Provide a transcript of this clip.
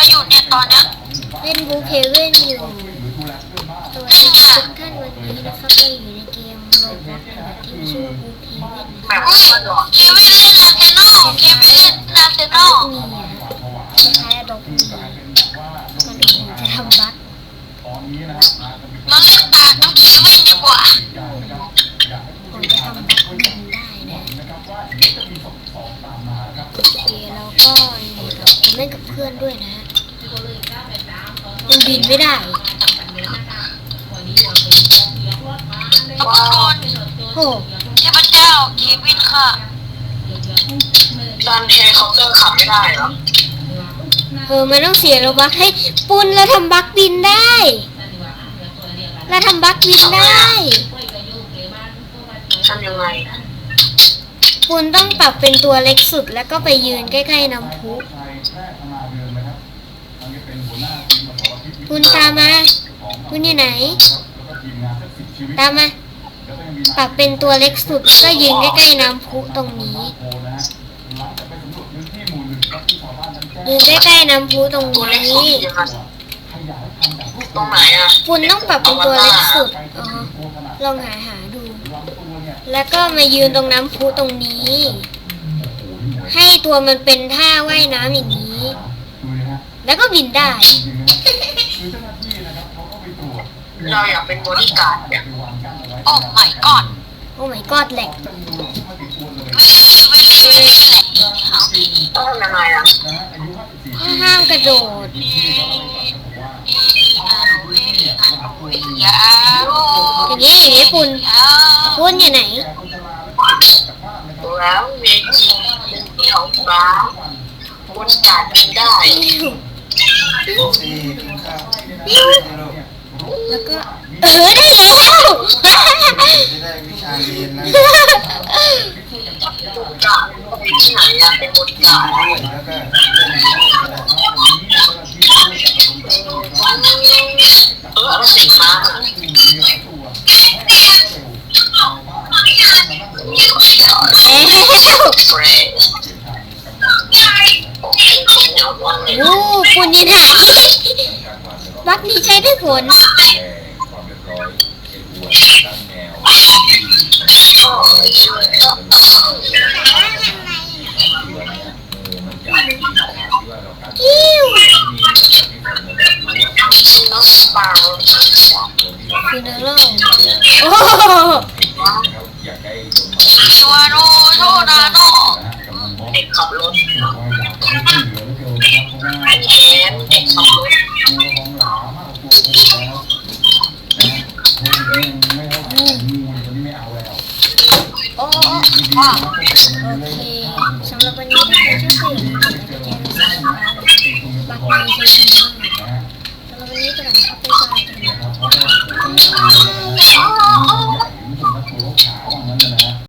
อะไรอยู่เนี่ยตอนเนี้ยเล่นบูเคเว่นอยู่สวัสดีทุกท่านวันนี้นะครับเราอยู่ในเกมโรบอทที่ชื่อบูเคเว่นนะแบบอุ้ยเควินเล่นอาร์เซนอลเควินเล่นอาร์เซนอลมีอะคล้ายๆดอกมีก่อนอื่นจะทำบัคมาเล่นตาน้องเควินดีกว่าผมจะทำบัคบินได้นะโอเคแล้วก็นี่ครับผมเล่นกับเพื่อนด้วยนะมัน บินไม่ได้ทุกคนโอ้เทพเจ้าเควินค่ะตอนเฮลิคอปเตอร์ขับไม่ได้เหรอเออมันต้องเสียโลบัคให้ปุนเราทำบัคบินได้เราทำบัคบินได้ทำยังไงคุณต้องปรับเป็นตัวเล็กสุดแล้วก็ไปยืนใกล้ๆน้ำพุ คุณตามมา คุณอยู่ไหน ตามมา ปรับเป็นตัวเล็กสุดก็ยืนใกล้ๆน้ำพุตรงนี้ยืนใกล้ๆน้ำพุตรงตัวเล็กสุดนี้ยังไงตรงไหนอะคุณต้องปรับเป็นตัวเล็กสุดอ๋อลองหาหาดู แล้วก็มายืนตรงน้ำพุตรงนี้ ให้ตัวมันเป็นท่าว่ายน้ำอย่างนี้ แล้วก็บินได้ เราอยากเป็นบอดี้การ์ดเนี่ยโอ้ my god โอ้ my god แหลกวิลลี่วิลลี่วิลลี่แหละเอาต้องทำยังไงอะห้ามกระโดดยาโอย่างนี้อย่างนี้คุณยาคุณอยู่ไหนดูแล้วเมจิเป็นท้องฟ้า บอดี้การ์ดบินได้แล้วก็เออได้แล้วได้วิชาเรียนนะบอดี้การ์ดก็ไปที่ไหนอะเป็นบอดี้การ์ดด้วยแล้วก็ นวที่ก็ช่วยก็ที่วันนี้งูมันจะที่ว่าเราการกิ้วมีที่ผมรู้ว่าซิโนสปาร์คุณเลิกโอ้เขาอยากได้ลงมาชิวาโนโชนาโน เด็กขับรถ คอยอยากให้ช่วยเหลือเหลือเกินครับเพราะว่า แขนเด็กขับรถ ตัวของหลามากกว่าตัวกูแล้วนะ ไม่เท่าไหร่งูตัวนี้ไม่เอาแล้วโอ้โอเคสำหรับวันนี้ถ้าใครชอบคลิปนี้กดไลค์กดแชร์กดซับสไครต์บักนี้ใช้ดีมากสำหรับวันนี้ก็แบบครับบ๊าไปก่อนะนะครับเพราะว่าผมต้องทำ